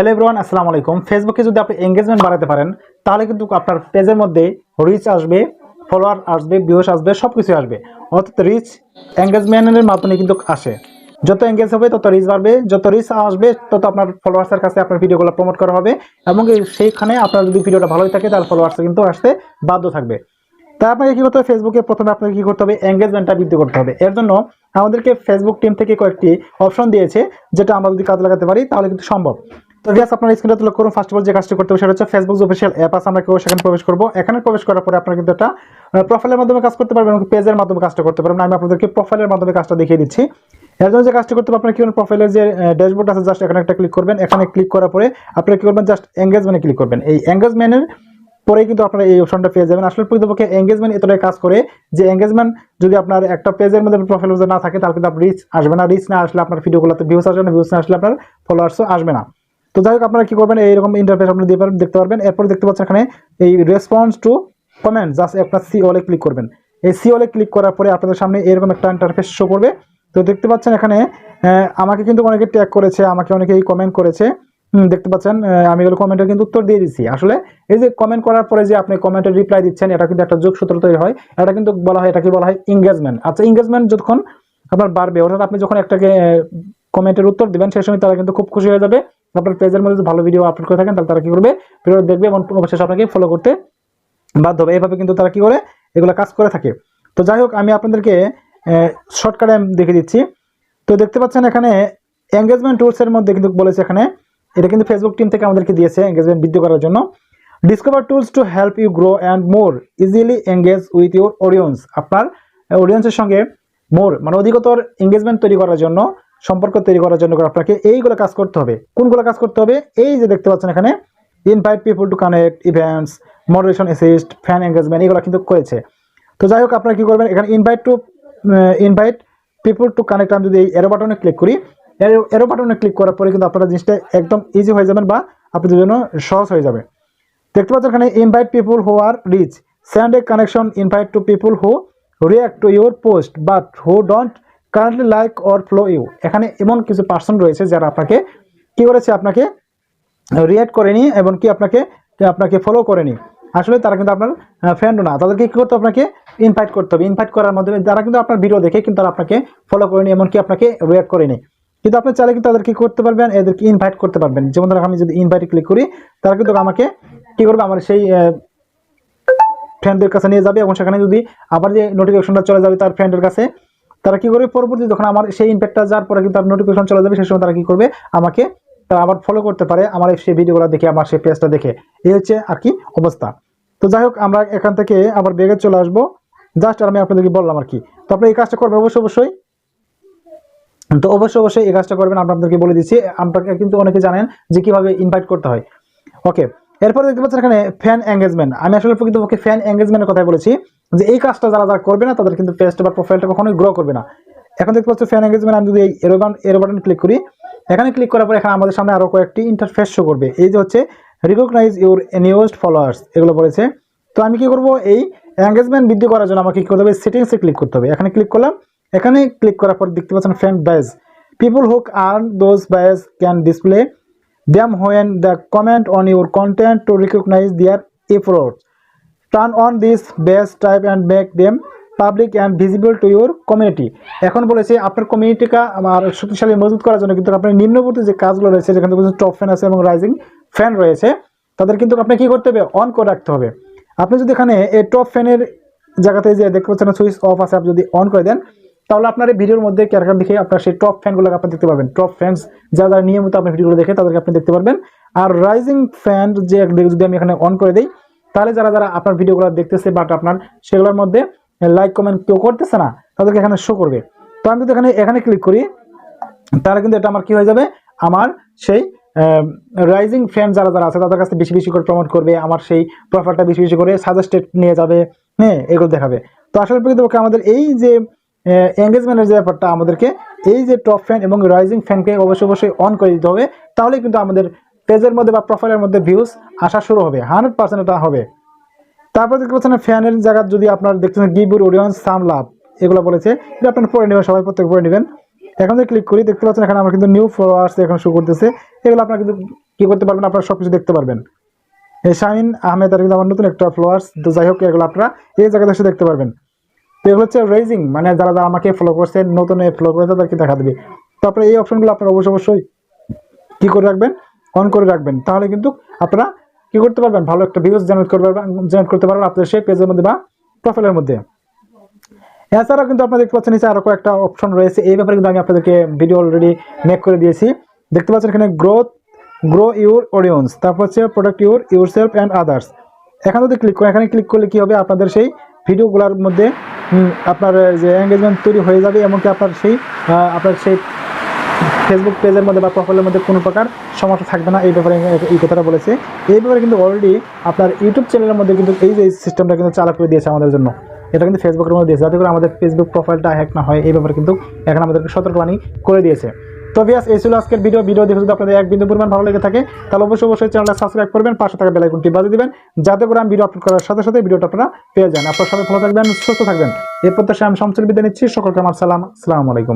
Hello everyone আসসালামু আলাইকুম। ফেসবুকে যদি আপনি এঙ্গেজমেন্ট বাড়াতে পারেন, তাহলে কিন্তু আপনার পেজের মধ্যে রিচ আসবে ফলোয়ার আসবে ভিউস আসবে সব কিছু আসবে। অর্থাৎ রিচ এঙ্গেজমেন্টের মাধ্যমে কিন্তু আসে। যত এঙ্গেজ হবে, তত রিচ বাড়বে। যত রিচ আসবে, তত আপনার ফলোয়ার্সের কাছে আপনার ভিডিওগুলো প্রমোট করা হবে। এবং সেইখানে আপনার যদি ভিডিওটা ভালোই থাকে, তাহলে ফলোয়ার্স কিন্তু আসতে বাধ্য থাকবে। তা আপনাকে কি করতে হবে? ফেসবুকে প্রথমে আপনাকে কি করতে হবে? এঙ্গেজমেন্টটা বৃদ্ধি করতে হবে। এর জন্য আমাদেরকে ফেসবুক টিম থেকে কয়েকটি অপশন দিয়েছে, যেটা আমরা যদি কাজে লাগাতে পারি, তাহলে কিন্তু সম্ভব। তো আপনার করুন। ফার্স্ট অফ অল যে কাজটি করতে সেটা হচ্ছে ফেসবুক অফিসিয়াল অ্যাপ আছে, আমরা কেউ সেখানে প্রবেশ করব। এখানে প্রবেশ করার পরে আপনারা কিন্তু একটা প্রোফাইলের মাধ্যমে কাজ করতে পারবেন পেজের মাধ্যমে কাজটা করতে পারবেন। আমি আপনাদেরকে প্রোফাইলের মাধ্যমে কাজটা দেখিয়ে দিচ্ছি। এর জন্য যে কাজটি করতে আপনার কি প্রোফাইলের যে ড্যাশবোর্ড আছে জাস্ট এখানে একটা ক্লিক করবেন। এখানে ক্লিক করার পরে আপনারা কি করবেন? জাস্ট এঙ্গেজমেন্টে ক্লিক করবেন। এই এঙ্গেজমেন্টের পরেই কিন্তু আপনারা এই অপশনটা পেয়ে যাবেন। আসলে প্রকৃতপক্ষে এঙ্গেজমেন্ট এতটাই কাজ করে যে এঙ্গেজমেন্ট যদি আপনার একটা পেজের মধ্যে প্রোফাইল না থাকে, তাহলে কিন্তু রিচ আসবে না। রিচ না আসলে আপনার ভিডিওগুলোতে ভিউস আসবে না। ভিউস না আসলে আপনার ফলোয়ার্সও আসবে না। তো যাই হোক, আপনারা কি করবেন? এইরকম ইন্টারফেস আপনি দিয়ে দেখতে পারবেন। এরপর দেখতে পাচ্ছেন এখানে এই রেসপন্স টু কমেন্ট জাস্ট আপনার সি অলে ক্লিক করবেন। এই সি অলে ক্লিক করার পরে আপনাদের সামনে এরকম একটা ইন্টারফেস শো করবে। তো দেখতে পাচ্ছেন এখানে আমাকে কিন্তু অনেকে ট্যাগ করেছে, আমাকে অনেকেই কমেন্ট করেছে। দেখতে পাচ্ছেন আমি এগুলো কমেন্টের কিন্তু উত্তর দিয়ে দিচ্ছি। আসলে এই যে কমেন্ট করার পরে যে আপনি কমেন্টের রিপ্লাই দিচ্ছেন, এটা কিন্তু একটা যোগসূত্র তৈরি হয়। এটা কিন্তু বলা হয়, এটাকে বলা হয় এঙ্গেজমেন্ট আচ্ছা এঙ্গেজমেন্ট যখন আপনার বাড়বে, অর্থাৎ আপনি যখন একটাকে কমেন্টের উত্তর দিবেন, সেই সময় তারা কিন্তু খুব খুশি হয়ে যাবে। আপনার পেজের মধ্যে যদি ভালো ভিডিও আপলোড করে থাকেন, তাহলে তারা কি করবে? ভিডিও দেখবে এবং অবশ্যই আপনাকে ফলো করতে বাধ্য হবে। এভাবে কিন্তু তারা কি করে? এগুলো কাজ করে থাকে। তো যাই হোক, আমি আপনাদেরকে শর্টকাটে দেখে দিচ্ছি। তো দেখতে পাচ্ছেন এখানে এঙ্গেজমেন্ট টুলসের মধ্যে কিন্তু বলেছে এখানে, এটা কিন্তু ফেসবুক টিম থেকে আমাদেরকে দিয়েছে এঙ্গেজমেন্ট বৃদ্ধি করার জন্য। Discover tools to help you grow and more easily engage with your audience আপনার অডিয়েন্সের সঙ্গে মোর মানে অধিকতর এঙ্গেজমেন্ট তৈরি করার জন্য সম্পর্ক তৈরি করার জন্য আপনাকে এইগুলো কাজ করতে হবে। কোনগুলো কাজ করতে হবে? এই যে দেখতে পাচ্ছেন এখানে invite people to connect events moderation assist fan engagement এগুলো কিন্তু করেছে। তো যাই হোক, আপনারা কি করবেন? এখানে invite to invite people to connect আমি যদি এই এরো বাটনে ক্লিক করি এরো বাটনে ক্লিক করার পরে কিন্তু আপনারা জিনিসটা একদম ইজি হয়ে যাবেন বা আপনাদের জন্য সহজ হয়ে যাবে। দেখতে পাচ্ছেন এখানে invite people who are reach send a connection invite to people who react to your post but who don't currently like or follow you এখানে এমন কিছু পার্সন রয়েছে যারা আপনাকে কি করেছে? আপনাকে রিয়াক্ট করেনি এবং কি আপনাকে আপনাকে ফলো করেনি। আসলে তারা কিন্তু আপনার ফ্রেন্ডও না। তাদেরকে কী করতে আপনাকে ইনভাইট করতে হবে। ইনভাইট করার মাধ্যমে যারা কিন্তু আপনার ভিডিও দেখে কিন্তু তারা আপনাকে ফলো করেনি এমনকি আপনাকে রিয়াক্ট করেনি। কিন্তু আপনি চাইলে কিন্তু তাদেরকে করতে পারবেন? এদেরকে ইনভাইট করতে পারবেন। যেমন ধরো আমি যদি ইনভাইটে ক্লিক করি, তারা কিন্তু আমাকে কী করবে? আমার সেই ফ্রেন্ডদের কাছে নিয়ে যাবে এবং সেখানে যদি আবার যে নোটিফিকেশনটা চলে যাবে তার ফ্রেন্ডের কাছে তারা কি করবে? পরবর্তী যখন আমার সেই ইম্প্যাক্টটা যাওয়ার পরে কিন্তু নোটিফিকেশন চলে যাবে, সেই সময় তারা কি করবে? আমাকে, তারা আবার ফলো করতে পারে আমার সেই ভিডিওগুলো দেখে, আমার সেই পেজটা দেখে। এই হচ্ছে আর কি অবস্থা। তো যাই হোক, আমরা এখান থেকে আবার বেগে চলে আসব। জাস্ট আমি আপনাদেরকে বললাম আর কি। তো আপনি এই কাজটা করবেন অবশ্যই অবশ্যই। তো অবশ্যই অবশ্যই এই কাজটা করবেন, আমরা আপনাদেরকে বলে দিচ্ছি। আপনাকে কিন্তু অনেকে জানেন যে কীভাবে ইনভাইট করতে হয়। ওকে এরপরে দেখতে পাচ্ছেন এখানে ফ্যান এঙ্গেজমেন্ট আমি আসলে প্রকৃতপক্ষে ফ্যান এঙ্গেজমেন্টের কথা বলেছি যে এই কাজটা যারা যারা করবে না, তাদের কিন্তু পেজটা বা প্রোফাইলটা কখনোই গ্রো করবে না। এখন দেখতে পাচ্ছি ফ্যান এঙ্গেজমেন্ট আমি যদি এই এরোবান এরো বাটন ক্লিক করি, এখানে ক্লিক করার পর এখানে আমাদের সামনে আরও কয়েকটি ইন্টারফেস শো করবে। এই যে হচ্ছে রিকগনাইজ ইউর নিউজড ফলোয়ার্স এগুলো বলেছে। তো আমি কি করব? এই এঙ্গেজমেন্ট বৃদ্ধি করার জন্য আমাকে কি করতে হবে? সেটিংসে ক্লিক করতে হবে। এখানে ক্লিক করলাম। এখানে ক্লিক করার পর দেখতে পাচ্ছেন fan badge people who earn those badge can display them when the comment on your content to recognize their efforts. Turn on this base type and make them public and visible to your community এখন বলেছে, আপনার কমিউনিটিকে আমার শক্তিশালী মজবুত করার জন্য কিন্তু আপনার নিম্নবর্তী যে কাজগুলো রয়েছে, যেখানে বলছেন টপ ফ্যান আছে এবং রাইজিং ফ্যান রয়েছে, তাদের কিন্তু আপনি কী করতে হবে? অন করে রাখতে হবে। আপনি যদি এখানে এই টপ ফ্যানের জায়গাতে যে দেখতে পাচ্ছেন সুইচ অফ আছে, আপনি যদি অন করে দেন তাহলে আপনার এই ভিডিওর মধ্যে ক্যারেক্টার দেখে আপনার সেই টপ ফ্যানগুলোকে আপনি দেখতে পারবেন। টপ ফ্যান্স যারা যারা নিয়মিত আপনার ভিডিওগুলো দেখে তাদেরকে আপনি দেখতে পারবেন। আর রাইজিং ফ্যান যে যদি আমি এখানে অন করে দিই, তাহলে যারা যারা আপনার ভিডিওগুলো দেখতেছে বাট আপনার সেগুলোর মধ্যে লাইক কমেন্ট কেউ করতেছে না, তাদেরকে এখানে শো করবে। তো আমি যদি এখানে এখানে ক্লিক করি, তাহলে কিন্তু এটা আমার কি হয়ে যাবে? আমার সেই রাইজিং ফ্রেন্ড যারা যারা আছে তাদের কাছে বেশি বেশি করে প্রমোট করবে, আমার সেই প্রোফাইলটা বেশি বেশি করে সাজেস্টেড নিয়ে যাবে হ্যাঁ এগুলো দেখাবে। তো আসলে আমাদের এই যে এঙ্গেজমেন্টের যে ব্যাপারটা আমাদেরকে, এই যে টপ ফ্যান এবং রাইজিং ফ্যানকে অবশ্যই অবশ্যই অন করে দিতে হবে তাহলে কিন্তু আমাদের পেজের মধ্যে বা প্রোফাইলের মধ্যে ভিউজ আসা শুরু হবে হান্ড্রেড পার্সেন্ট হবে। তারপর দেখতে পাচ্ছেন ফ্যানের জায়গা যদি আপনার দেখছেন give your audience some love এগুলো বলেছে, এটা আপনার পড়ে নেবেন, সবাই প্রত্যেক পড়ে নেবেন। এখন যদি ক্লিক করি, দেখতে পাচ্ছেন এখানে আমরা কিন্তু নিউ ফলোয়ার্স এখন শুরু করতেছে, এগুলো আপনার কিন্তু কি করতে পারবেন, আপনারা সব কিছু দেখতে পারবেন। শাহিন আহমেদ আর কিন্তু আমার নতুন একটা ফলোয়ার্স তো যাই হোক, এগুলো আপনারা এই জায়গাতে এসে দেখতে পারবেন। তো এগুলো হচ্ছে রেজিং মানে যারা যারা আমাকে ফলো করছেন নতুন ফলো করে তাদেরকে দেখা দেবে। তো এই অপশনগুলো আপনারা অবশ্যই অবশ্যই কী করে রাখবেন? অন করে রাখবেন। তাহলে কিন্তু আপনারা কি করতে পারবেন? ভালো একটা ভিউজ জেনারেট করতে পারবেন জেনারেট করতে পারবেন আপনাদের সেই পেজের মধ্যে বা প্রোফাইলের মধ্যে। এছাড়াও কিন্তু আপনারা দেখতে পাচ্ছেন, নিচে আরও কয়েকটা অপশন রয়েছে। এই ব্যাপারে কিন্তু আমি আপনাদেরকে ভিডিও অলরেডি মেক করে দিয়েছি। দেখতে পাচ্ছেন এখানে গ্রোথ গ্রো ইউর অডিয়েন্স তারপর হচ্ছে product your yourself and others এখানে যদি ক্লিক করেন, এখানে ক্লিক করলে কী হবে? আপনাদের সেই ভিডিওগুলোর মধ্যে আপনার যে এঙ্গেজমেন্ট তৈরি হয়ে যাবে এমনকি আপনার সেই আপনার সেই ফেসবুক পেজের মধ্যে বা প্রফাইলের মধ্যে কোনো প্রকার সমস্যা থাকবে না, এই ব্যাপারে এই কথাটা বলেছে। এই ব্যাপারে কিন্তু অলরেডি আপনার ইউটিউব চ্যানেলের মধ্যে কিন্তু এই যে সিস্টেমটা কিন্তু চালু করে দিয়েছে আমাদের জন্য। এটা কিন্তু ফেসবুকের মধ্যে দিয়েছে। যাতে করে আমাদের ফেসবুক প্রোফাইলটা হ্যাক না হয়, এই ব্যাপারে কিন্তু এখন আমাদেরকে সতর্কবাণী করে দিয়েছে। তো বিয়াস, এই ছিল আজকের ভিডিও। ভিডিও দেখে যদি আপনাদের এক বিন্দু পরিমাণ ভালো লেগে থাকে, তাহলে অবশ্যই অবশ্যই চ্যানেলটা সাবস্ক্রাইব করবেন, পাশে থাকা বেলাইকনটি বাজিয়ে দিবেন, যাতে করে আমি ভিডিও আপলোড করার সাথে সাথে ভিডিওটা আপনারা পেয়ে যান। আপনার সবাই ভালো থাকবেন, সুস্থ থাকবেন। এরপর থেকে আমি শামসুল বিদায় নিচ্ছি। সকলকে আমার সালাম। আসসালামু আলাইকুম।